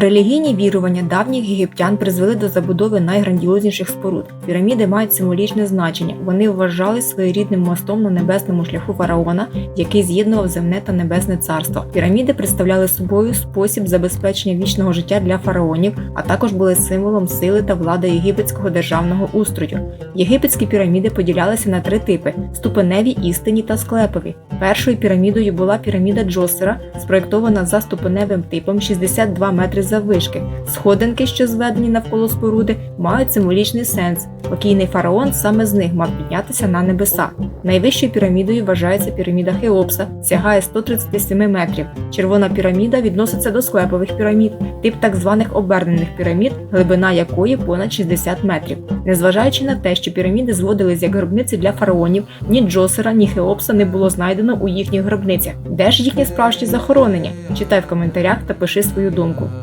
Релігійні вірування давніх єгиптян призвели до забудови найграндіозніших споруд. Піраміди мають символічне значення. Вони вважали своєрідним мостом на небесному шляху фараона, який з'єднував земне та небесне царство. Піраміди представляли собою спосіб забезпечення вічного життя для фараонів, а також були символом сили та влади єгипетського державного устрою. Єгипетські піраміди поділялися на три типи: ступеневі, істинні та склепові. Першою пірамідою була піраміда Джосера, спроєктована за ступеневим типом 62 метри заввишки. Сходинки, що зведені навколо споруди, мають символічний сенс. Покійний фараон саме з них мав піднятися на небеса. Найвищою пірамідою вважається піраміда Хеопса, сягає 137 метрів. Червона піраміда відноситься до склепових пірамід, тип так званих обернених пірамід, глибина якої понад 60 метрів. Незважаючи на те, що піраміди зводились як гробниці для фараонів, ні Джосера, ні Хеопса не було знайдено у їхніх гробницях. Де ж їхнє справжнє захоронення? Читай в коментарях та пиши свою думку.